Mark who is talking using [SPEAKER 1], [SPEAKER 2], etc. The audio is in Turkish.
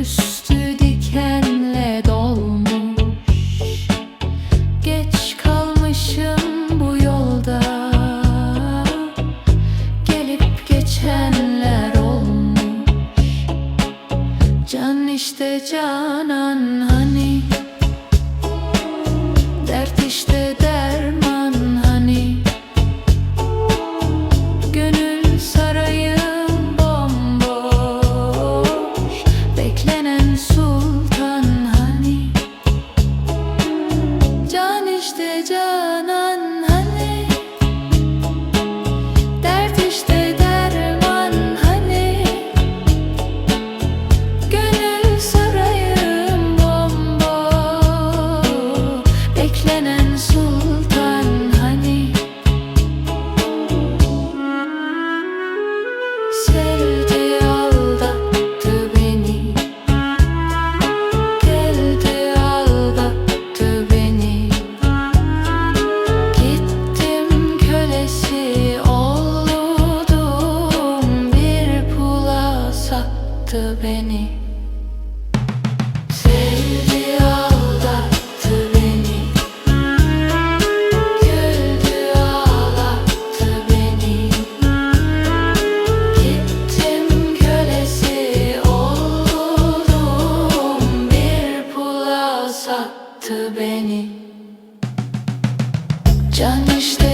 [SPEAKER 1] Üstü dikenle dolmuş. Geç kalmışım bu yolda. Gelip geçenler olmuş. Can işte canan hani. Dert işte dert sou Can işte